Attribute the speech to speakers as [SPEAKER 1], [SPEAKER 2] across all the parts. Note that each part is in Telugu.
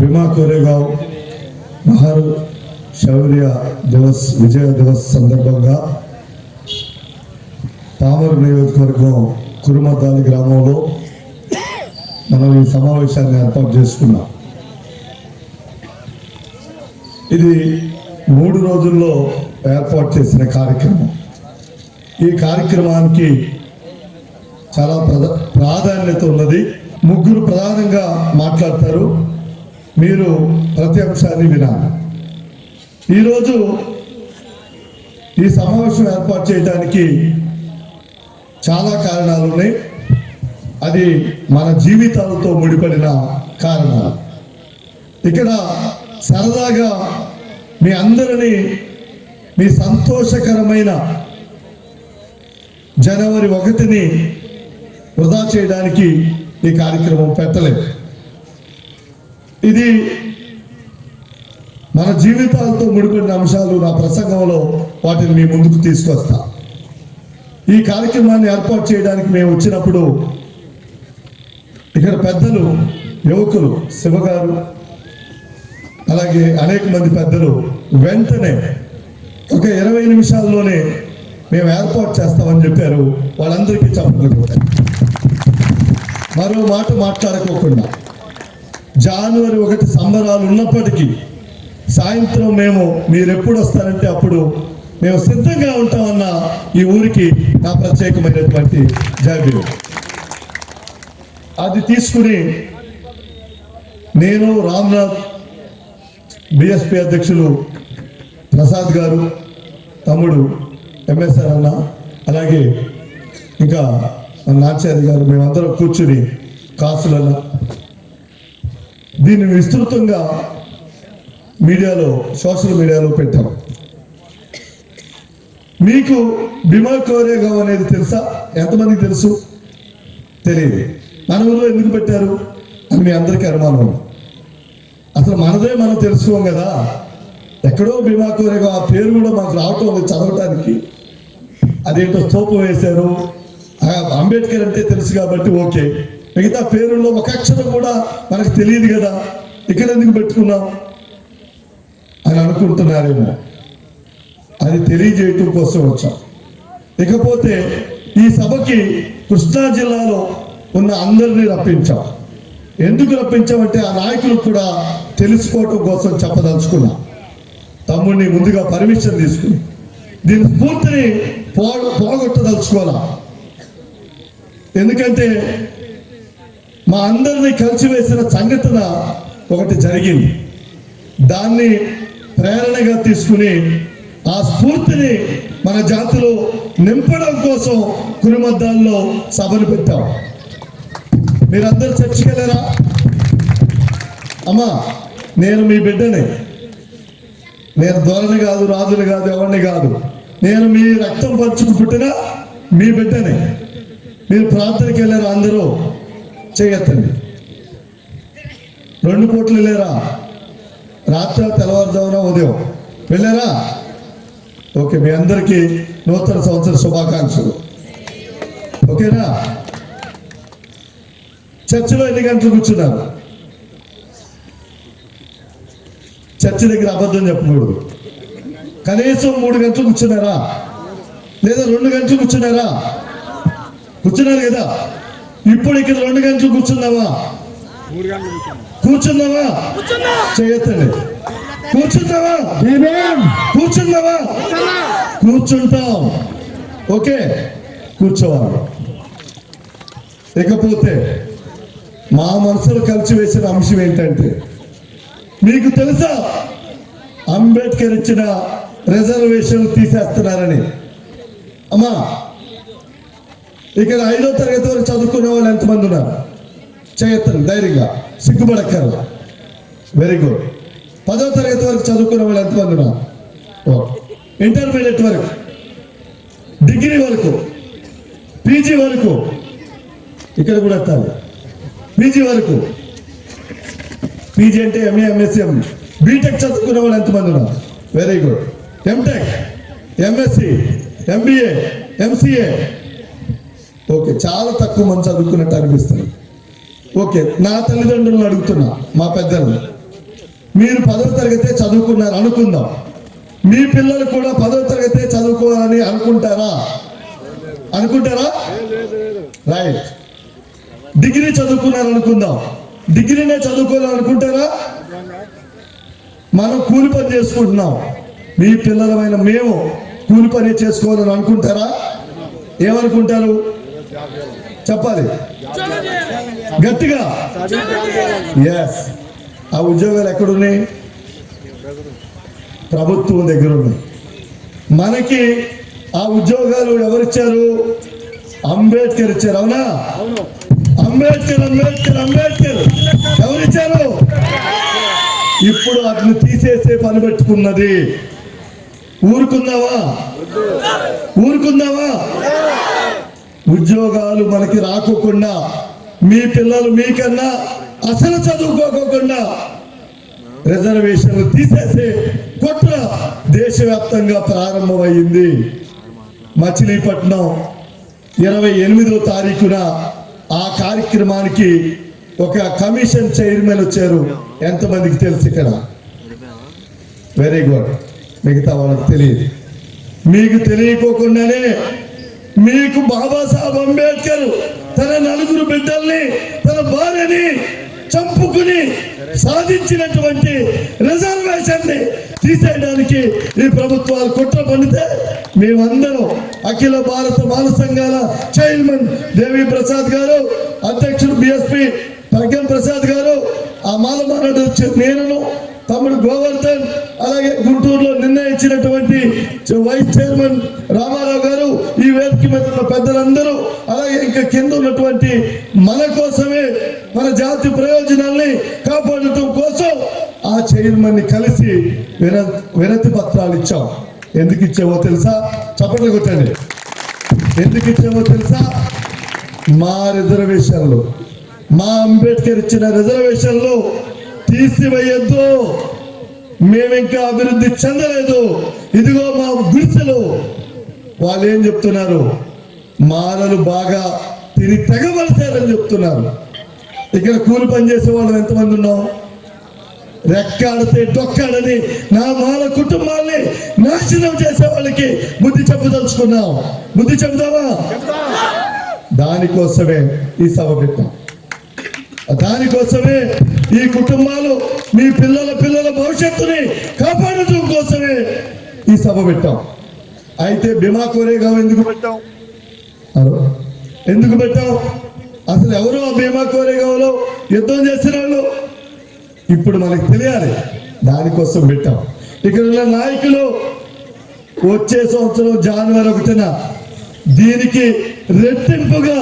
[SPEAKER 1] భీమా కోరేగావ్ మహర్ శౌర్య దివస్ విజయ దివస్ సందర్భంగా పామరు నియోజకవర్గం కురుమద్దాలి గ్రామంలో మనం ఈ సమావేశాన్ని ఏర్పాటు చేసుకున్నాం. ఇది మూడు రోజుల్లో ఏర్పాటు చేసిన కార్యక్రమం. ఈ కార్యక్రమానికి చాలా ప్రధా ప్రాధాన్యత ఉన్నది. ముగ్గురు ప్రధానంగా మాట్లాడతారు. మీరు ప్రతి ఒక్కసారి వినాలి. ఈరోజు ఈ సమావేశం ఏర్పాటు చేయడానికి చాలా కారణాలు ఉన్నాయి. అది మన జీవితాలతో ముడిపడిన కారణాలు. ఇక్కడ సరదాగా మీ అందరినీ మీ సంతోషకరమైన జనవరి ఒకటిని వృధా చేయడానికి ఈ కార్యక్రమం పెట్టలేదు. ఇది మన జీవితాలతో ముడిపడిన అంశాలు నా ప్రసంగంలో వాటిని మీ ముందుకు తీసుకొస్తా. ఈ కార్యక్రమాన్ని ఏర్పాటు చేయడానికి మేము వచ్చినప్పుడు ఇక్కడ పెద్దలు యువకులు శివగారు అలాగే అనేక మంది పెద్దలు వెంటనే ఒక ఇరవై నిమిషాల్లోనే మేము ఏర్పాటు చేస్తామని చెప్పారు. వాళ్ళందరికీ చెప్పట్లు మరో మాట మాట్లాడుకోకుండా. జనవరి ఒకటి సంబరాలు ఉన్నప్పటికీ సాయంత్రం మేము మీరు ఎప్పుడు వస్తారంటే అప్పుడు మేము సిద్ధంగా ఉంటామన్న ఈ ఊరికి నా ప్రత్యేకమైనటువంటి జాబిలు అది తీసుకుని నేను రామ్నాథ్ బిఎస్పి అధ్యక్షులు ప్రసాద్ గారు తమ్ముడు ఎంఎస్ఆర్ అన్న అలాగే ఇంకా నాచారి నాచార్య గారు మేమందరం కూర్చుని కాసులన్న దీన్ని విస్తృతంగా మీడియాలో సోషల్ మీడియాలో పెట్టాం. మీకు భీమా కోరేగావ్ అనేది తెలుసా? ఎంతమందికి తెలుసు? తెలియదు మన ఊళ్ళో ఎందుకు పెట్టారు? అని మీ అందరికీ అనుమానం అసలు మనదే మనం తెలుసుకోం కదా? ఎక్కడో భీమా కోరేగావ్ ఆ పేరు కూడా మాకు రావటం లేదు చదవటానికి. అదేంటో స్తూపం వేశారు. ఆ అంబేద్కర్ అంటే తెలుసు కాబట్టి ఓకే. మిగతా పేరులో ఒక అక్షరం కూడా మనకు తెలియదు కదా. ఇక్కడ ఎందుకు పెట్టుకున్నాం? అని అనుకుంటున్నారేమో. అది తెలియజేయటం కోసం వచ్చాం. ఇకపోతే ఈ సభకి కృష్ణా జిల్లాలో ఉన్న అందరినీ రప్పించాం. ఎందుకు రప్పించామంటే ఆ నాయకులు కూడా తెలుసుకోవటం కోసం చెప్పదలుచుకున్నా. తమ్ముడిని ముందుగా పర్మిషన్ తీసుకుని. దీని స్ఫూర్తిని పోగ పోగొట్టదలుచుకోవాలా? ఎందుకంటే మా అందరినీ కలిసివేసిన సంఘటన ఒకటి జరిగింది. దాన్ని ప్రేరణగా తీసుకుని ఆ స్ఫూర్తిని మన జాతిలో నింపడం కోసం కురుమద్దాల్లో సభను పెట్టాం. మీరందరూ చర్చకెళ్ళారా అమ్మా నేను మీ బిడ్డని. నేను ధోరణి కాదు రాజుని కాదు ఎవరిని కాదు. నేను మీ రక్తం పంచుకు పుట్టిన మీ బిడ్డని. మీరు ప్రార్థనకెళ్ళారా అందరూ? చేయొద్దండి. రెండు పూట్లు లేరా రాత్రి తెల్లవారుజామున ఉదయం. వెళ్ళారా? ఓకే మీ అందరికీ నూతన సంవత్సర శుభాకాంక్షలు. ఓకేనా? చర్చిలో ఎన్ని గంటలు కూర్చున్నారు? చర్చి దగ్గర అబద్ధం చెప్పకూడదు. కనీసం మూడు గంటలు కూర్చున్నారా? లేదా రెండు గంటలు కూర్చున్నారా? కూర్చున్నారు కదా? ఇప్పుడు ఇక్కడ రెండు గంటలు కూర్చున్నావా? కూర్చున్నావా? చేయొద్దండి. కూర్చున్నావా? కూర్చున్నావా? కూర్చుంటాం. ఓకే కూర్చోవాలి. ఇకపోతే మా మనసులో కలిసి వేసిన అంశం ఏంటంటే మీకు తెలుసా? అంబేద్కర్ ఇచ్చిన రిజర్వేషన్ తీసేస్తున్నారని. అమ్మా ఇక్కడ ఐదో తరగతి వరకు చదువుకునే వాళ్ళు ఎంతమంది ఉన్నారు? చేయొద్దండి ధైర్యంగా సిగ్గుపడక్కరు వెరీ గుడ్ పదో తరగతి వరకు చదువుకునే వాళ్ళు ఎంతమంది ఉన్నారు? ఇంటర్మీడియట్ వరకు. డిగ్రీ వరకు. పీజీ వరకు. ఇక్కడ కూడా ఎత్తాలి పీజీ వరకు. పీజీ అంటే ఎంఏ ఎంఎస్సీ బీటెక్ చదువుకునే వాళ్ళు ఎంతమంది ఉన్నారు? Very good MTech MSc MBA MCA okay చాలా తక్కువ మంది చదువుకున్నట్టు అనిపిస్తుంది. ఓకే నా తల్లిదండ్రులను అడుగుతున్నా మా పెద్దలు మీరు పదవ తరగతే చదువుకున్నారు అనుకుందాం. మీ పిల్లలు కూడా పదవ తరగతే చదువుకోవాలని అనుకుంటారా? అనుకుంటారా? రైట్ డిగ్రీ చదువుకున్నారు అనుకుందాం. డిగ్రీనే చదువుకోవాలని అనుకుంటారా? మనం కూలి పని చేసుకుంటున్నాం. మీ పిల్లలమైన మేము కూలి పని చేసుకోవాలని అనుకుంటారా? ఏమనుకుంటారు? చెప్పాలి. గట్టిగా. ఎస్ ఆ ఉద్యోగాలు ఎక్కడున్నాయి? ప్రభుత్వం దగ్గర ఉన్నాయి. మనకి ఆ ఉద్యోగాలు ఎవరిచ్చారు అంబేద్కర్ ఇచ్చారు అవునా? అంబేద్కర్ అంబేద్కర్ అంబేద్కర్. ఎవరిచ్చారు ఇప్పుడు అతను తీసేసే పని పెట్టుకున్నది. ఊరుకుందావా ఊరుకుందావా ఉద్యోగాలు మనకి రాకోకుండా మీ పిల్లలు మీకన్నా అసలు చదువుకోకుండా రిజర్వేషన్లు తీసేసే కుట్ర దేశవ్యాప్తంగా ప్రారంభమైంది. మచిలీపట్నం ఇరవై ఎనిమిదో తారీఖున ఆ కార్యక్రమానికి ఒక కమిషన్ చైర్మన్ వచ్చారు. ఎంతమందికి తెలుసు ఇక్కడ? Very good. మిగతా వాళ్ళకి తెలియదు. మీకు తెలియకోకుండానే మీకు బాబాసాహెబ్ అంబేద్కర్ తన నలుగురు బిడ్డల్ని తన భార్యని చంపుకుని సాధించినటువంటి రిజర్వేషన్ని తీసేయడానికి ఈ ప్రభుత్వాలు కుట్ర పండితే మేమందరం అఖిల భారత బాల సంఘాల చైర్మన్ దేవి ప్రసాద్ గారు అధ్యక్షుడు బిఎస్పి ప్రజ్ఞ ప్రసాద్ గారు ఆ మాలమానడు నేను తమ్ముడు గోవర్ధన్ అలాగే గుంటూరులో నిర్ణయించినటువంటి వైస్ చైర్మన్ రామారావు గారు ఈ వేదిక మీద ఉన్న పెద్దలందరూ అలాగే ఇంకా కింద ఉన్నటువంటి మన కోసమే మన జాతి ప్రయోజనాల్ని కాపాడటం కోసం ఆ చైర్మన్ని కలిసి విన వినతి పత్రాలు ఇచ్చాం. ఎందుకు ఇచ్చావో తెలుసా? చప్పట్లు కొట్టండి. ఎందుకు ఇచ్చావో తెలుసా? మా రిజర్వేషన్లు. మా అంబేద్కర్ ఇచ్చిన రిజర్వేషన్లు తీసివేయద్దు. మేమింకా అభివృద్ధి చెందలేదు. ఇదిగో మా గుడిసెలు. వాళ్ళు ఏం చెప్తున్నారు? మాలలు బాగా తిని తెగవలసారని చెప్తున్నారు. ఇక్కడ కూలి పని చేసే వాళ్ళు ఎంతమంది ఉన్నాం? రెక్కాడితే డొక్కాడని నా మాల కుటుంబాల్ని నాశనం చేసే వాళ్ళకి బుద్ధి చెప్పదలుచుకున్నాం. బుద్ధి చెబుదామా దానికోసమే ఈ సభ పెట్టాం. దానికోసమే ఈ కుటుంబాలు మీ పిల్లల పిల్లల భవిష్యత్తుని కాపాడటం కోసమే ఈ సభ పెట్టాం. అయితే భీమా కోరేగా ఎందుకు పెట్టాం? హలో? ఎందుకు పెట్టాం? అసలు ఎవరు ఆ భీమా కోరేగాలో యుద్ధం చేసిన వాళ్ళు ఇప్పుడు మనకు తెలియాలి. దానికోసం పెట్టాం. ఇక్కడ ఉన్న నాయకులు వచ్చే సంవత్సరం జనవరి ఒకటిన దీనికి రెట్టింపుగా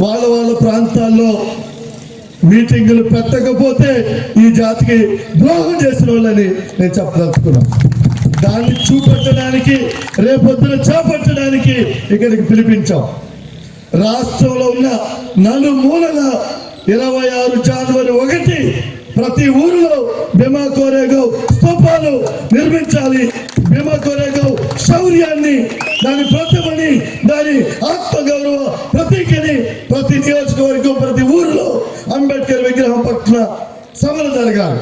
[SPEAKER 1] వాళ్ళ వాళ్ళ ప్రాంతాల్లో మీటింగులు పెట్టకపోతే ఈ జాతికి ద్రోహం చేసిన వాళ్ళని నేను చెప్పదలుచుకున్నాను. దాన్ని చూపెట్టడానికి రేపొద్దున చేపట్టడానికి ఇక్కడికి పిలిపించాం. రాష్ట్రంలో ఉన్న నలుమూలల ఇరవై ఆరు జనవరి ఒకటి ప్రతి ఊరిలో భీమా కోరేగావ్ స్తూపాలు నిర్మించాలి. భీమా కోరేగావ్ శౌర్యాన్ని దాని ప్రతిభని దాని ఆత్మగౌరవ ప్రతీకని ప్రతి నియోజకవర్గం ప్రతి ఊరిలో అంబేద్కర్ విగ్రహం పట్ల సభలు జరగాలి.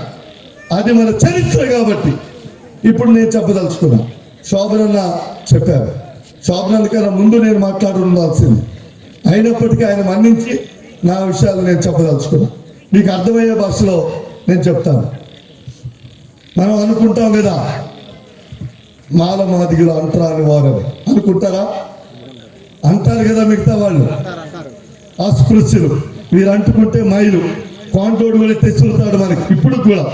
[SPEAKER 1] అది మన చరిత్ర కాబట్టి ఇప్పుడు నేను చెప్పదలుచుకున్నా. శోభనన్న చెప్పారు. శోభనన్న కన్నా ముందు నేను మాట్లాడుండాల్సింది. అయినప్పటికీ ఆయన మన్నించి నా విషయాలు నేను చెప్పదలుచుకున్నా. మీకు అర్థమయ్యే భాషలో నేను చెప్తాను. మనం అనుకుంటాం కదా మాల మాదిగులు అంటరాని వారని. అనుకుంటారా? అంటారు కదా మిగతా వాళ్ళు. అస్పృశ్యులు. వీరు అంటుకుంటే మైలు. కాంటోడు కూడా తెచ్చుతాడు మనకి. ఇప్పుడు కూడా.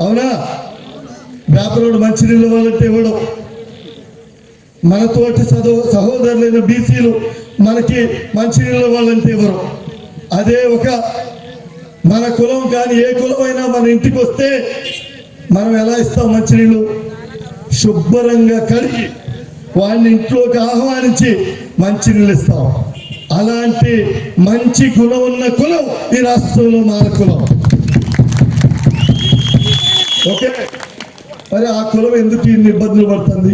[SPEAKER 1] అవునా? వ్యాపారుడు మంచినీళ్ళు వాళ్ళంటే ఇవ్వడం. మన తోటి చదువు సహోదరులైన బీసీలు మనకి మంచినీళ్ళ వాళ్ళంటే ఇవ్వరు. అదే ఒక మన కులం కానీ ఏ కులమైనా మన ఇంటికి వస్తే మనం ఎలా ఇస్తాం మంచినీళ్ళు శుభ్రంగా కడిగి వాడిని ఇంట్లోకి ఆహ్వానించి మంచినీళ్ళు ఇస్తాం. అలాంటి మంచి గుణం ఉన్న కులం ఈ రాష్ట్రంలో మార కులం. ఓకే? మరి ఆ కులం ఎందుకు ఇన్ని ఇబ్బందులు పడుతుంది?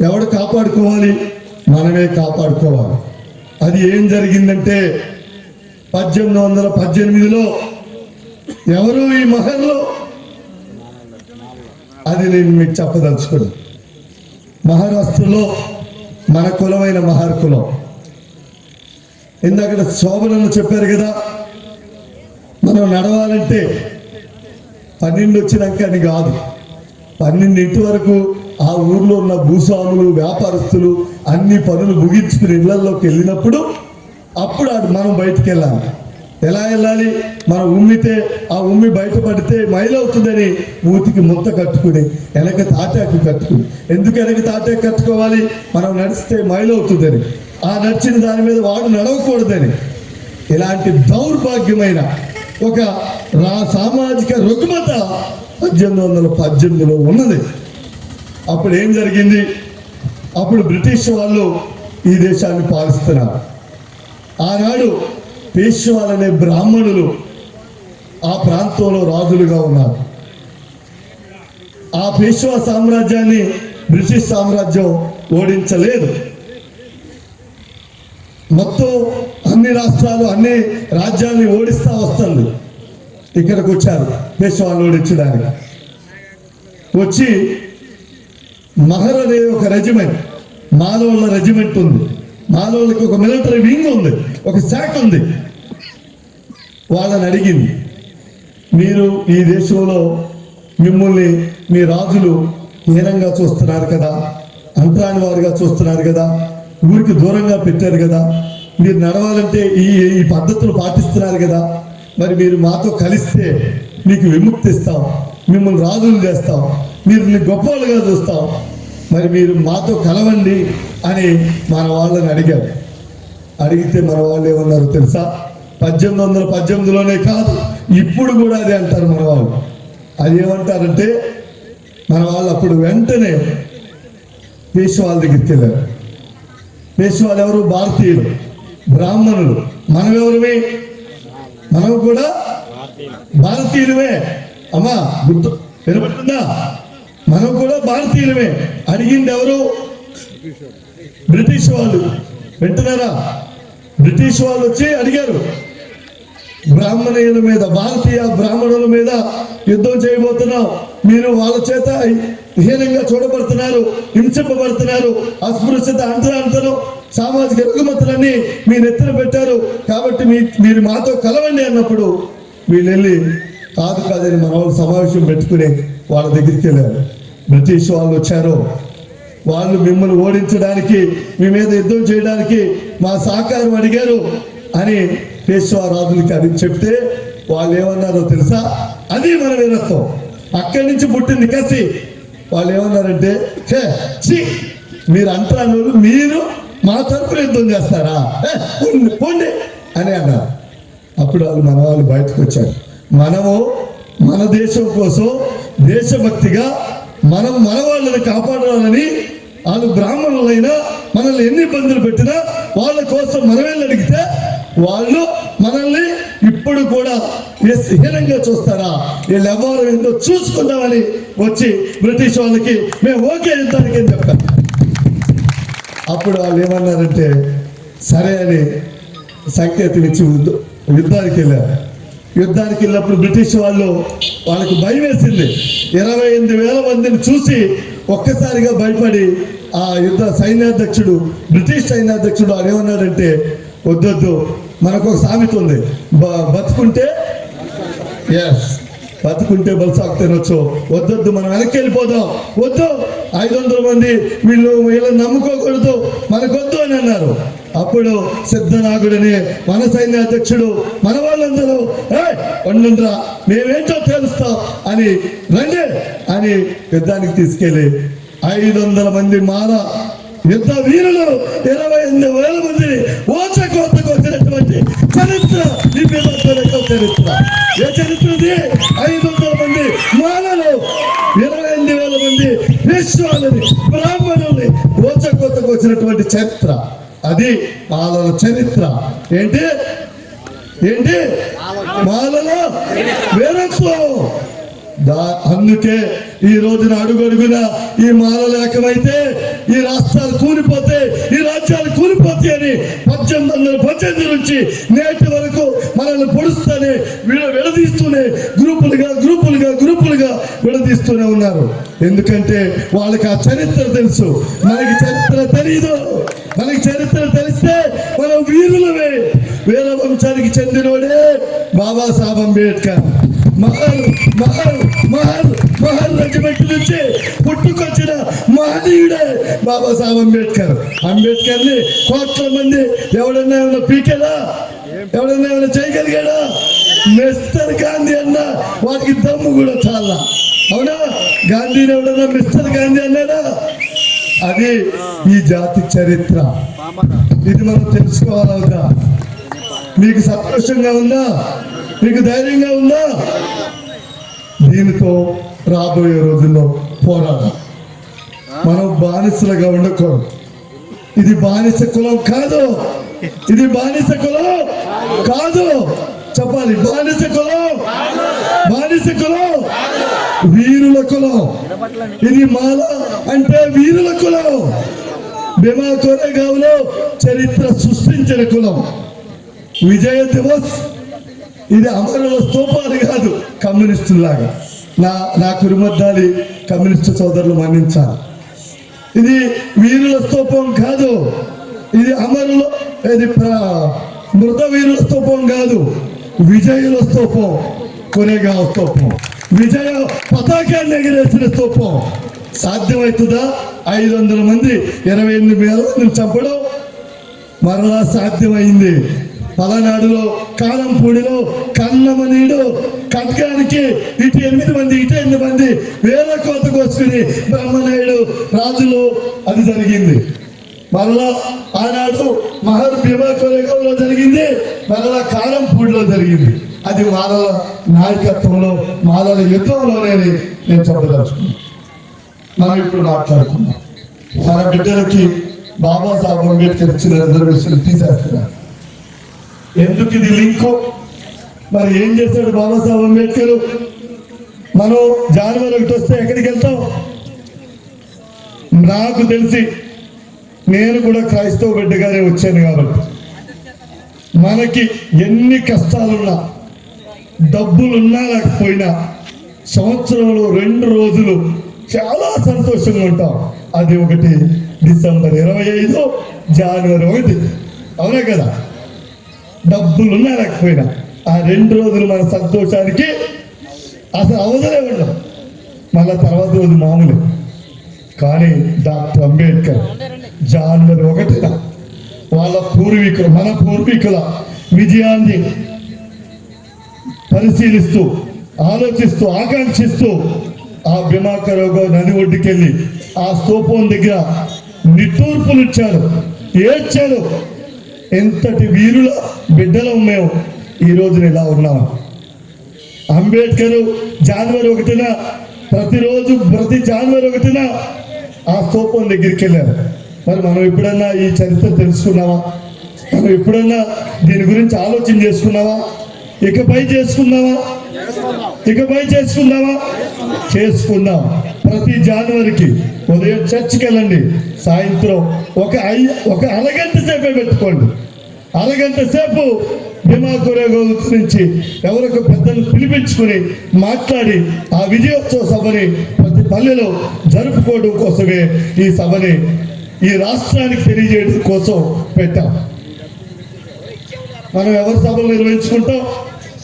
[SPEAKER 1] ఎవడు కాపాడుకోవాలి? మనమే కాపాడుకోవాలి. అది ఏం జరిగిందంటే పద్దెనిమిది వందల పద్దెనిమిదిలో ఎవరు ఈ మహల్లో? అది నేను మీకు చెప్పదలుచుకున్నాను మహారాష్ట్రలో మన కులమైన మహార్ కులం ఇందాక శోభనలు చెప్పారు కదా మనం నడవాలంటే పన్నెండు వచ్చినాక అని కాదు. పన్నెండింటి వరకు ఆ ఊర్లో ఉన్న భూస్వాములు వ్యాపారస్తులు అన్ని పనులు ముగించుకుని ఇళ్ళలోకి వెళ్ళినప్పుడు అప్పుడు అది మనం బయటికి వెళ్ళాలి. ఎలా వెళ్ళాలి? మనం ఉమ్మితే ఆ ఉమ్మి బయటపడితే మైలవుతుందని మూతికి ముత్త కట్టుకుని వెనక తాటాకు కట్టుకుని. ఎందుకు వెనక తాటాకు కట్టుకోవాలి? మనం నడిస్తే మైలవుతుందని ఆ నడిచిన దాని మీద వాడు నడవకూడదని. ఇలాంటి దౌర్భాగ్యమైన ఒక రా సామాజిక రుగ్మత పద్దెనిమిది వందల పద్దెనిమిదిలో ఉన్నది. అప్పుడు ఏం జరిగింది? అప్పుడు బ్రిటిష్ వాళ్ళు ఈ దేశాన్ని పాలిస్తున్నారు. ఆనాడు పేష్వాలనే బ్రాహ్మణులు ఆ ప్రాంతంలో రాజులుగా ఉన్నారు. ఆ పేష్వా సామ్రాజ్యాన్ని బ్రిటిష్ సామ్రాజ్యం ఓడించలేదు. మొత్తం అన్ని రాష్ట్రాలు అన్ని రాజ్యాల్ని ఓడిస్తా వస్తుంది. ఇక్కడికి వచ్చారు పేష్వాలను ఓడించడానికి. వచ్చి మహర్ అనే ఒక రెజిమెంట్ మాలోళ్ళ రెజిమెంట్ ఉంది. మాలోళ్ళకి ఒక మిలిటరీ వింగ్ ఉంది ఒక శాఖ ఉంది. వాళ్ళని అడిగింది. మీరు ఈ దేశంలో మిమ్మల్ని మీ రాజులు హీనంగా చూస్తున్నారు కదా అంతరాని వారుగా చూస్తున్నారు కదా ఊరికి దూరంగా పెట్టారు కదా మీరు నడవాలంటే ఈ ఈ పద్ధతులు పాటిస్తున్నారు కదా మరి మీరు మాతో కలిస్తే మీకు విముక్తి ఇస్తాం మిమ్మల్ని రాజులు చేస్తాం మీరు గొప్పవాళ్ళుగా చూస్తాం మరి మీరు మాతో కలవండి అని మన వాళ్ళని అడిగారు. అడిగితే మన వాళ్ళు ఏమన్నారు తెలుసా? పద్దెనిమిది వందల పద్దెనిమిదిలోనే కాదు ఇప్పుడు కూడా అదే అంటారు మన వాళ్ళు అది ఏమంటారంటే మన వాళ్ళు అప్పుడు వెంటనే పేషవాళ్ళ దగ్గరికి వెళ్ళారు. పేషవాళ్ళు ఎవరు? భారతీయులు బ్రాహ్మణులు. మనం ఎవరివి మనం కూడా భారతీయులమే. అమ్మా గుర్తు వినపడుతుందా? మనం కూడా భారతీయులమే. అడిగింది ఎవరు? బ్రిటిష్ వాళ్ళు. వింటున్నారా? బ్రిటిష్ వాళ్ళు వచ్చి అడిగారు. బ్రాహ్మణీయుల మీద భారతీయ బ్రాహ్మణుల మీద యుద్ధం చేయబోతున్నాం. మీరు వాళ్ళ చేత హీనంగా చూడబడుతున్నారు హింసింపబడుతున్నారు అస్పృశ్యత అంతరాంతరం సామాజిక రుగ్మతలన్నీ మీ నెత్తిన పెట్టారు. కాబట్టి మీ మీరు మాతో కలవండి అన్నప్పుడు వీళ్ళు వెళ్ళి కాదు కాదని మన వాళ్ళు సమావేశం పెట్టుకుని వాళ్ళ దగ్గరికి వెళ్ళారు. బ్రిటిష్ వాళ్ళు వచ్చారు. వాళ్ళు మిమ్మల్ని ఓడించడానికి మీ మీద యుద్ధం చేయడానికి మా సహకారం అడిగారు అని పేశ్వరాజులకి అది చెప్తే వాళ్ళు ఏమన్నారో తెలుసా? అది మన వీరత్వం అక్కడి నుంచి పుట్టింది కసి. వాళ్ళు ఏమన్నారంటే ఛీ, మీరు అంటారు మీరు మా తరపున యుద్ధం చేస్తారా? పోండి, పోండి. అని అన్నారు. అప్పుడు వాళ్ళు మన వాళ్ళు బయటకు వచ్చారు. మనము మన దేశం కోసం దేశభక్తిగా మనం మన వాళ్ళని కాపాడాలని వాళ్ళు బ్రాహ్మణులైనా మనల్ని ఎన్ని ఇబ్బందులు పెట్టినా వాళ్ళ కోసం మనం వెళ్ళి అడిగితే వాళ్ళు మనల్ని ఇప్పుడు కూడా ఏ హీనంగా చూస్తారా? వీళ్ళు ఎవరు ఏందో చూసుకుందామని వచ్చి బ్రిటిష్ వాళ్ళకి మేము ఓకే యుద్ధానికి అని చెప్పారు అప్పుడు వాళ్ళు ఏమన్నారంటే సరే అని సంకేతం ఇచ్చి యుద్ధానికి వెళ్ళారు. యుద్ధానికి వెళ్ళినప్పుడు బ్రిటిష్ వాళ్ళు వాళ్ళకి భయం వేసింది. ఇరవై ఎనిమిది వేల మందిని చూసి ఒక్కసారిగా భయపడి ఆ యుద్ధ సైన్యాధ్యక్షుడు బ్రిటిష్ సైన్యాధ్యక్షుడు ఆయన ఏమన్నాడంటే వద్దొద్దు మనకు ఒక సామెత ఉంది. బ- బతుకుంటే ఎస్ బతుకుంటే బలసాకు తినొచ్చు. వద్దొద్దు మనం వెనక్కి వెళ్ళిపోదాం. వద్దు ఐదు వందల మంది వీళ్ళు వీళ్ళని నమ్ముకోకూడదు. మనకొద్దు అని అన్నారు. అప్పుడు సిద్ధనాగుడిని మన సైన్య అధ్యక్షుడు మన వాళ్ళందరూ వండుండ్రా మేమేంటో తెలుస్తాం అని రండి అని యుద్ధానికి తీసుకెళ్ళి ఐదు వందల మంది మాల యుద్ధ వీరులు ఇరవై ఎనిమిది వేల మంది ఓచకు చరిత్ర చరిత్ర ఏ చరిత్ర ఇది ఐదు వందల మంది మాలలు ఇరవై ఎనిమిది వేల మంది విశ్వాలని బ్రాహ్మణుల్ని ఓచ వచ్చినటువంటి చరిత్ర అది మాలల చరిత్ర ఏంటి ఏంటి మాలలో వేరత్వం అందుకే ఈ రోజున అడుగడుగున ఈ మాల లేకమైతే ఈ రాష్ట్రాలు కూలిపోతే ఈ రాజ్యాలు కూలిపోతాయి అని పద్దెనిమిది వందల పద్దెనిమిది నుంచి నేటి వరకు మనల్ని పొడుస్తూనే విడ- విడదీస్తూనే గ్రూపులుగా గ్రూపులుగా గ్రూపులుగా విడదీస్తూనే ఉన్నారు. ఎందుకంటే వాళ్ళకి ఆ చరిత్ర తెలుసు. మనకి చరిత్ర తెలియదు మనకి చరిత్ర తెలిస్తే మనం వీరులమే. వీర వంశానికి చెందినోడే బాబాసాహెబ్ అంబేద్కర్. మహల్ మహల్ బాబాసాహెబ్ అంబేద్కర్. అంబేద్కర్ని కోట్ల మంది ఎవడన్నా ఏమైనా పీకేదా? ఎవడన్నా ఏమైనా చేయగలిగాడా? మిస్టర్ గాంధీ అన్న వాటికి దమ్ము కూడా చాలా అవునా? గాంధీని ఎవడన్నా మిస్టర్ గాంధీ అన్నాడా? అది ఈ జాతి చరిత్ర. ఇది మనం తెలుసుకోవాలవుతా మీకు సంతోషంగా ఉందా? మీకు ధైర్యంగా ఉందా? దీనితో రాబోయే రోజుల్లో పోరాడాలి మనం బానిసలుగా ఉండకూడదు. ఇది బానిస కులం కాదు. ఇది బానిస కులం కాదు. చెప్పాలి బానిస కులం. బానిస కులం. వీరుల కులం. ఇది మాల అంటే వీరుల కులం. భీమా కోరేగావులో చరిత్ర సృష్టించిన కులం. విజయ దివస్. ఇది అమరుల స్తూపాలు కాదు కమ్యూనిస్టులాగా నా నా కురుమద్దాలి కమ్యూనిస్టు సోదరులు మన్నించాలి. ఇది వీరుల స్తూపం కాదు. ఇది అమరుల ఇది ప్ర- మృత వీరుల స్తూపం కాదు. విజయుల స్తూపం కొనేగా స్తూపం. విజయ పతాకాన్ని ఎగిరేసిన స్తూపం. సాధ్యమవుతుందా ఐదు వందల మంది ఇరవై ఎనిమిది వేల మందిని చంపడం? మరలా సాధ్యమైంది. పలనాడులో కాలంపూడిలో కన్నమనీడు కట్కానికి ఇటు ఎనిమిది మంది ఇటు ఎనిమిది మంది వేల కోత కోసుకుని బ్రహ్మనాయుడు రాజులు అది జరిగింది. మరలా ఆనాడు మహర్ భీమా కొలగంలో జరిగింది మరలా కాలంపూడిలో జరిగింది. అది మాలల నాయకత్వంలో మాలల యుద్ధంలోనే నేను చెప్పదలుచుకున్నాను మనం ఇప్పుడు మాట్లాడుకున్నాం మన బిడ్డలకి బాబాసాహెబ్ అంబేద్కర్ ఇచ్చిన రిజర్వేషన్ తీసేస్తున్నారు. ఎందుకు ఇది లింకు? మరి ఏం చేశాడు బాబాసాహెబ్ అంబేద్కర్? మనం జనవరి ఒకటి వస్తే ఎక్కడికి వెళ్తాం? నాకు తెలిసి నేను కూడా క్రైస్తవ బిడ్డగానే వచ్చాను కాబట్టి. మనకి ఎన్ని కష్టాలున్నా డబ్బులున్నా లేకపోయినా సంవత్సరంలో రెండు రోజులు చాలా సంతోషంగా ఉంటాం. అది ఒకటి డిసెంబర్ ఇరవై ఐదు జనవరి ఒకటి. అవునా కదా? డబ్బులున్నా లేకపోయినా ఆ రెండు రోజులు మన సంతోషానికి అసలు అవసరం ఉండవు మళ్ళా తర్వాత రోజు మామూలు. కానీ డాక్టర్ అంబేద్కర్ జనవరి ఒకటిన వాళ్ళ పూర్వీకులు మన పూర్వీకుల విజయాన్ని పరిశీలిస్తూ ఆలోచిస్తూ ఆకాంక్షిస్తూ ఆ భీమాకరోగ నది ఒడ్డుకెళ్ళి ఆ స్తూపం దగ్గర నిట్టూర్పులు ఇచ్చారు ఏడ్చారు ఎంతటి వీరుల బిడ్డలం మేము ఈ రోజున ఇలా ఉన్నాం. అంబేద్కర్ జనవరి ఒకటిన ప్రతిరోజు ప్రతి జనవరి ఒకటిన ఆ స్తూపం దగ్గరికి వెళ్ళారు. మరి మనం ఎప్పుడన్నా ఈ చరిత్ర తెలుసుకున్నావా? మనం ఎప్పుడన్నా దీని గురించి ఆలోచన చేసుకున్నావా? ఇకపై చేసుకున్నావా? ఇకపై చేసుకుందామా చేసుకుందాం ప్రతి జనవరికి ఉదయం చర్చికి వెళ్ళండి. సాయంత్రం ఒక ఐ ఒక అరగంట సేపే పెట్టుకోండి. అరగంట సేపు భీమా నుంచి గురించి ఎవరికి పెద్దలు పిలిపించుకుని మాట్లాడి ఆ విజయోత్సవ సభని ప్రతి పల్లెలో జరుపుకోవడం కోసమే ఈ సభని ఈ రాష్ట్రానికి తెలియజేయడం కోసం పెట్టాం. మనం ఎవరి సభలు నిర్వహించుకుంటాం?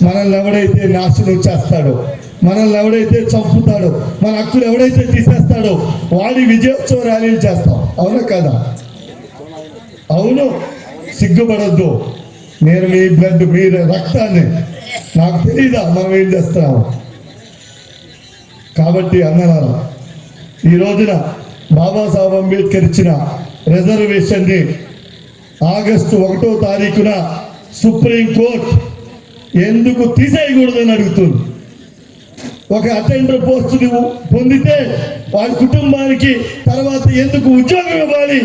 [SPEAKER 1] మనల్ని ఎవడైతే నాశనం చేస్తాడో మనల్ని ఎవడైతే చంపుతాడో మన హక్కులు ఎవడైతే తీసేస్తాడో వాడి విజయోత్సవ ర్యాలీలు చేస్తాం. అవునా కదా? అవును. సిగ్గుపడద్దు. నేను మీ బ్లడ్ మీ రక్తాన్ని నాకు తెలీదా? మనం ఏం చేస్తున్నాము? కాబట్టి అన్నలారా ఈ రోజున బాబాసాహెబ్ అంబేద్కర్ ఇచ్చిన రిజర్వేషన్ని ఆగస్టు ఒకటో తారీఖున సుప్రీం కోర్టు ఎందుకు తీసేయకూడదని అడుగుతుంది? ఒక అటెండర్ పోస్ట్ నువ్వు పొందితే వారి కుటుంబానికి తర్వాత ఎందుకు ఉద్యోగం ఇవ్వాలి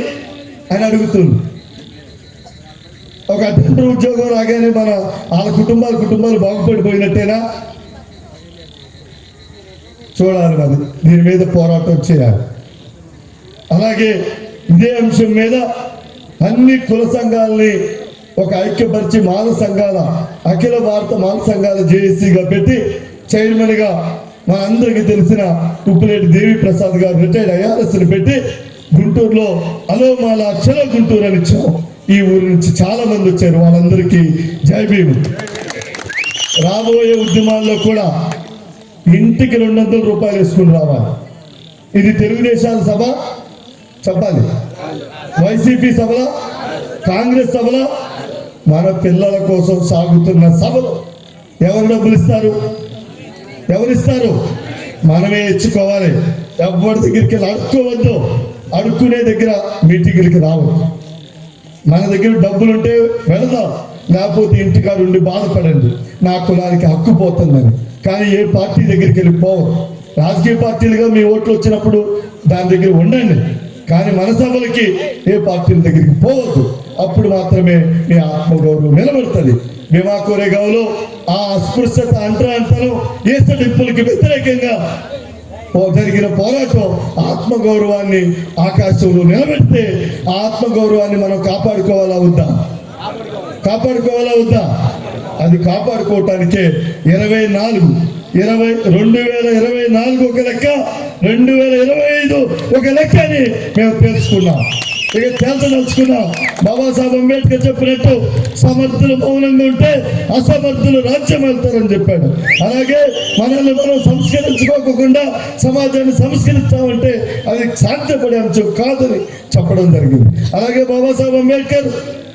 [SPEAKER 1] అని అడుగుతుంది. ఒక అటెండర్ ఉద్యోగం రాగానే మన వాళ్ళ కుటుంబాల కుటుంబాలు బాగుపడిపోయినట్టేనా? చూడాలి మరి దీని మీద పోరాటం చేయాలి. అలాగే ఇదే అంశం మీద అన్ని కుల సంఘాలని ఒక ఐక్యపరిచి మాల సంఘాల అఖిల భారత మాల సంఘాల జేఏసీగా పెట్టి చైర్మన్గా మనందరికీ తెలిసిన ఉప్పులేటి దేవి ప్రసాద్ గారు రిటైర్డ్ ఐఆర్ఎస్ పెట్టి గుంటూరులో అలోమాల చలో గుంటూరు అని ఇచ్చాం ఈ ఊరు నుంచి చాలా మంది వచ్చారు. వాళ్ళందరికీ జై భీమ్. రాబోయే ఉద్యమాల్లో కూడా ఇంటికి రెండు వందల రూపాయలు వేసుకుని రావాలి. ఇది తెలుగుదేశాల సభ? చెప్పాలి. వైసీపీ సభల? కాంగ్రెస్ సభల? మన పిల్లల కోసం సాగుతున్న సభలు. ఎవరు డబ్బులు ఇస్తారు? ఎవరిస్తారు? మనమే ఇచ్చుకోవాలి ఎవరి దగ్గరికి వెళ్ళి అడుక్కోవద్దు అడుక్కునే దగ్గర మీటింగ్లకి రావద్దు మన దగ్గర డబ్బులు ఉంటే వెళదాం. లేకపోతే ఇంటికాడు ఉండి బాధపడండి. నా కులానికి హక్కు పోతుందని. కానీ ఏ పార్టీ దగ్గరికి వెళ్ళి పోవద్దు రాజకీయ పార్టీలుగా మీ ఓట్లు వచ్చినప్పుడు దాని దగ్గర ఉండండి. కానీ మన సభలకి ఏ పార్టీల దగ్గరికి పోవద్దు. అప్పుడు మాత్రమే మీ ఆత్మగౌరవం నిలబడుతుంది. భీమా కోరేగావులో ఆ అస్పృశ్యత అంటరాంతరం ఏసడింపులకి వ్యతిరేకంగా ఓ జరిగిన పోరాటం ఆత్మగౌరవాన్ని ఆకాశంలో నిలబెడితే ఆ ఆత్మగౌరవాన్ని మనం కాపాడుకోవాలా వద్దా? కాపాడుకోవాలా వద్దా? అది కాపాడుకోవటానికే ఇరవై నాలుగు ఇరవై రెండు వేల ఇరవై నాలుగు ఒక లెక్క రెండు వేల ఇరవై ఐదు ఒక లెక్క అని మేము తెలుసుకున్నాం. ఇక తేల్చదలుచుకున్నాం బాబాసాహెబ్ అంబేద్కర్ చెప్పినట్టు సమర్థులు మౌనంగా ఉంటే అసమర్థులు రాజ్యం వెళ్తారని చెప్పాడు. అలాగే మనల్ని మనం సంస్కరించుకోకుండా సమాజాన్ని సంస్కరిస్తామంటే అది సాధ్యపడే అంశం కాదని చెప్పడం జరిగింది. అలాగే బాబాసాహెబ్ అంబేద్కర్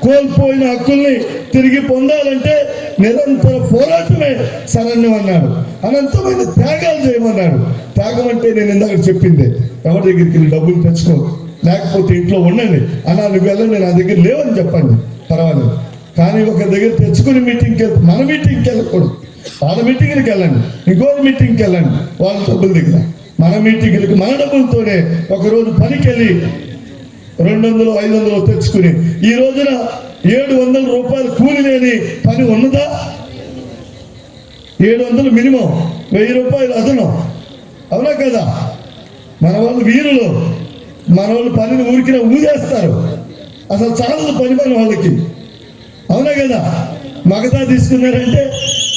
[SPEAKER 1] కోల్పోయిన హక్కుల్ని తిరిగి పొందాలంటే నిరంతర పోరాటమే శరణ్యం అన్నాడు. అనంతమైన త్యాగాలు చేయమన్నాడు. త్యాగం అంటే నేను ఇందాక చెప్పింది. ఎవరి దగ్గరికి డబ్బులు తెచ్చుకో. లేకపోతే ఇంట్లో ఉండండి. అన్నా నువ్వు వెళ్ళండి నా దగ్గర లేవని చెప్పండి. పర్వాలేదు. కానీ ఒక దగ్గర తెచ్చుకుని మీటింగ్కి వెళ్తే మన మీటింగ్కి వెళ్ళకూడదు. వాళ్ళ మీటింగ్కి వెళ్ళండి. ఇంకోటి మీటింగ్కి వెళ్ళండి. వాళ్ళ డబ్బుల దగ్గర. మన మీటింగ్లకి మన డబ్బులతోనే ఒకరోజు పనికి వెళ్ళి రెండు వందలు ఐదు వందలు తెచ్చుకుని ఈ రోజున ఏడు వందల రూపాయలు కూలి లేని పని ఉన్నదా? ఏడు వందలు మినిమం. వెయ్యి రూపాయలు అదనం. అవునా కదా? మన వాళ్ళు వీరులు. మన వాళ్ళు పనిని ఊరికిన ఊదేస్తారు. అసలు చాలదు పని మన వాళ్ళకి. అవునా కదా? మగతా తీసుకున్నారంటే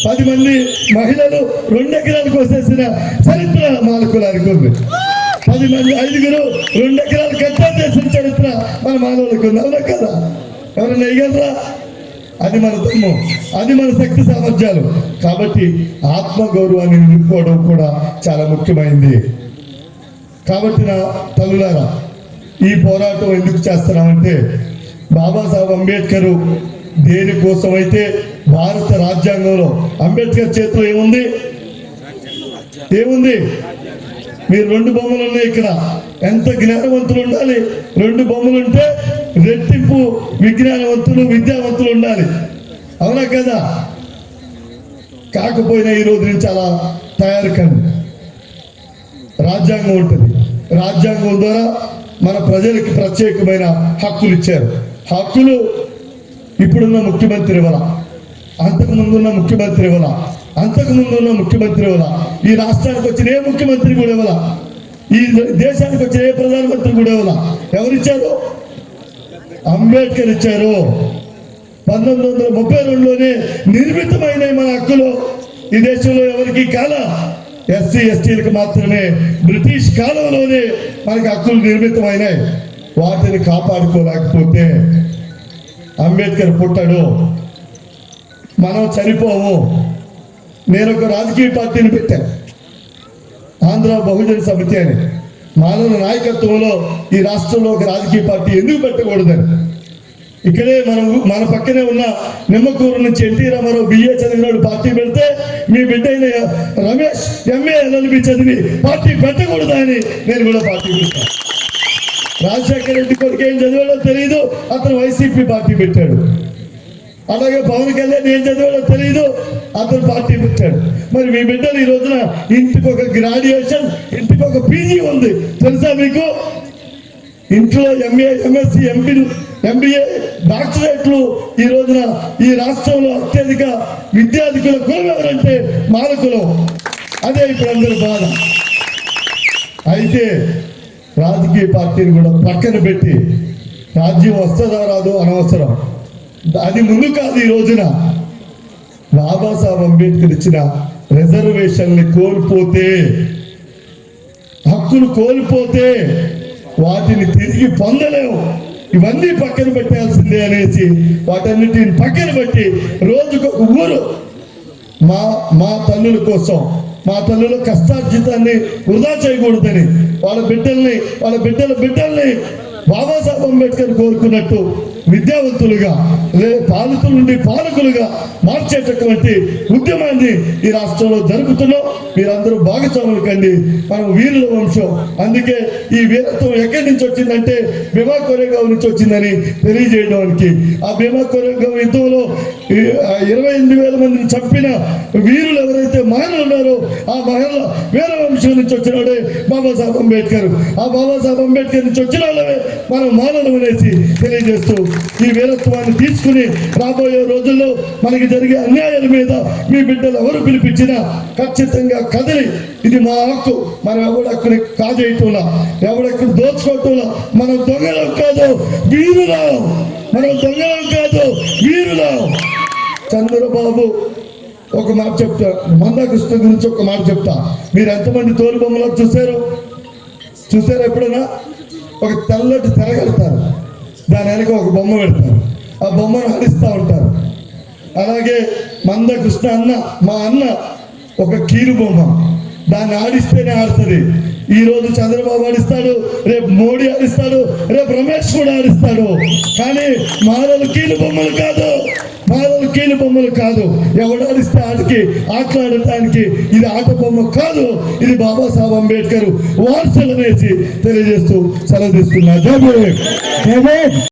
[SPEAKER 1] పది మంది మహిళలు రెండు ఎకరాలకు వచ్చేసిన చరిత్ర మాలకులానికి ఉంది. పది మంది ఐదుగురు రెండు ఎకరాలు కట్టా చేసిన చరిత్ర మన మానవులకు ఉంది. అవునా కదా? ఎవరైనా వేయగలరా? అది మన ధర్మం. అది మన శక్తి సామర్థ్యాలు. కాబట్టి ఆత్మగౌరవాన్ని నిలుపుకోవడం కూడా చాలా ముఖ్యమైనది కాబట్టి నా తల్లులారా ఈ పోరాటం ఎందుకు చేస్తున్నామంటే బాబాసాహెబ్ అంబేద్కర్ దేనికోసం అయితే భారత రాజ్యాంగంలో అంబేద్కర్ చేతిలో ఏముంది? ఏముంది? మీరు రెండు బొమ్మలు ఉన్నాయి ఇక్కడ. ఎంత జ్ఞానవంతులు ఉండాలి? రెండు బొమ్మలు ఉంటే రెట్టింపు విజ్ఞానవంతులు విద్యావంతులు ఉండాలి. అవునా కదా? కాకపోయినా ఈ రోజు నుంచి అలా తయారు కండి. రాజ్యాంగం ఉంటుంది. రాజ్యాంగం ద్వారా మన ప్రజలకి ప్రత్యేకమైన హక్కులు ఇచ్చారు. హక్కులు ఇప్పుడున్న ముఖ్యమంత్రి వల అంతకు ముందున్న ముఖ్యమంత్రి వల అంతకు ముందున్న ముఖ్యమంత్రి వల్ల ఈ రాష్ట్రానికి వచ్చిన ఏ ముఖ్యమంత్రి కూడా ఇవ్వాల ఈ దేశానికి వచ్చిన ఏ ప్రధానమంత్రి కూడా ఇవ్వాల ఎవరిచ్చారు? అంబేద్కర్ ఇచ్చారు. పంతొమ్మిది వందల ముప్పై రెండులోనే నిర్మితమైన మన హక్కులు. ఈ దేశంలో ఎవరికి కాల ఎస్సీ ఎస్టీలకు మాత్రమే బ్రిటిష్ కాలంలోనే మనకి హక్కులు నిర్మితమైనాయి. వాటిని కాపాడుకోలేకపోతే అంబేద్కర్ పుట్టాడు. మనం చనిపోము. నేను ఒక రాజకీయ పార్టీని పెట్టాను ఆంధ్ర బహుజన సమితి అని. మానవ నాయకత్వంలో ఈ రాష్ట్రంలో ఒక రాజకీయ పార్టీ ఎందుకు పెట్టకూడదని? ఇక్కడే మనం మన పక్కనే ఉన్న నిమ్మకూరు నుంచి ఎన్టీ రామారావు బిఏ చదివినాడు. పార్టీ పెడితే మీ బిడ్డ అయిన రమేష్ ఎంఏ ఎల్ఎల్బి చదివి పార్టీ పెట్టకూడదు అని నేను కూడా పార్టీ పెట్టాను రాజశేఖర రెడ్డి కొడుకు ఏం చదివాడో తెలియదు అతను వైసీపీ పార్టీ పెట్టాడు. అలాగే పవన్ కళ్యాణ్ ఏం చదివాడో తెలియదు అతను పార్టీ పెట్టాడు. మరి మీ బిడ్డలు ఈ రోజున ఇంటికి ఒక గ్రాడ్యుయేషన్ ఇంటికి ఒక పీజీ ఉంది. తెలుసా మీకు? ఇంట్లో ఎంఏ ఎంఎస్సి ఎంపీలు ఎంబీఏ డాక్టరేట్లు ఈ రోజున ఈ రాష్ట్రంలో అత్యధిక విద్యార్థికుల కులం ఎవరంటే అదే ఇప్పుడు అందరి బాధ. అయితే రాజకీయ పార్టీని కూడా పక్కన పెట్టి రాజ్యం వస్తుందా రాదు అనవసరం. అది ముందు కాదు ఈ రోజున. బాబాసాహెబ్ అంబేద్కర్ ఇచ్చిన రిజర్వేషన్ని కోల్పోతే హక్కులు కోల్పోతే వాటిని తిరిగి పొందలేము ఇవన్నీ పక్కన పెట్టాల్సిందే అనేసి వాటన్నిటిని పక్కన పెట్టి రోజుకు ఊరు మా మా తల్లుల కోసం మా తల్లుల కష్టార్జితాన్ని వృధా చేయకూడదని వాళ్ళ బిడ్డల్ని వాళ్ళ బిడ్డల బిడ్డల్ని బాబాసాహెబ్ అంబేద్కర్ కోరుకున్నట్టు విద్యావంతులుగా లేదా పాలితుల నుండి పాలకులుగా మార్చేటటువంటి ఉద్యమాన్ని ఈ రాష్ట్రంలో జరుపుతున్నాం. మీరందరూ భాగస్వాములు కండి. మనం వీరుల వంశం. అందుకే ఈ వీరత్వం ఎక్కడి నుంచి వచ్చిందంటే భీమా కొరేగావ్ నుంచి వచ్చిందని తెలియజేయడానికి. ఆ భీమా కొరేగావ్ యుద్ధంలో ఇరవై ఎనిమిది వేల మందిని చంపిన వీరులు ఎవరైతే మహిళలు ఉన్నారో ఆ మహిళ వేరే వంశం నుంచి వచ్చినాడే బాబాసాహెబ్ అంబేద్కర్. ఆ బాబాసాహెబ్ అంబేద్కర్ నుంచి వచ్చిన వాళ్ళమే మనం మానవులు అనేసి తెలియజేస్తూ ఈ వీరత్వాన్ని తీసుకుని రాబోయే రోజుల్లో మనకి జరిగే అన్యాయాల మీద మీ బిడ్డలు ఎవరు పిలిపించినా ఖచ్చితంగా కదిలి ఇది మా హక్కు. మనం ఎవడక్కడి కాజేయటంలా ఎవడెక్కడ దోచుకోవటంలా మనం దొంగలం కాదు వీరులం. మనం తెల్లవారు కాదు వీరులో. చంద్రబాబు ఒక మాట చెప్తా మందాకృష్ణ గురించి ఒక మాట చెప్తా. మీరు ఎంతమంది తోలు బొమ్మలు చూశారు? చూసారు ఎప్పుడైనా? ఒక తెల్లటి తెర కడతారు. దాని వెనక ఒక బొమ్మ పెడతారు. ఆ బొమ్మను ఆడిస్తూ ఉంటారు. అలాగే మంద కృష్ణ అన్న మా అన్న ఒక కీరు బొమ్మ. దాన్ని ఆడిస్తేనే ఆడుతుంది. ఈ రోజు చంద్రబాబు ఆడిస్తాడు రేపు మోడీ ఆడిస్తాడు రేపు రమేష్ కూడా ఆడిస్తాడు. కానీ మాదలు కీలు బొమ్మలు కాదు. మాదలు కీలు బొమ్మలు కాదు. ఎవడు ఆడిస్తే ఆడికి ఆటలాడటానికి ఇది ఆట బొమ్మ కాదు. ఇది బాబాసాహెబ్ అంబేద్కర్ వారసులు అనేసి తెలియజేస్తూ సెలవు తీసుకున్నా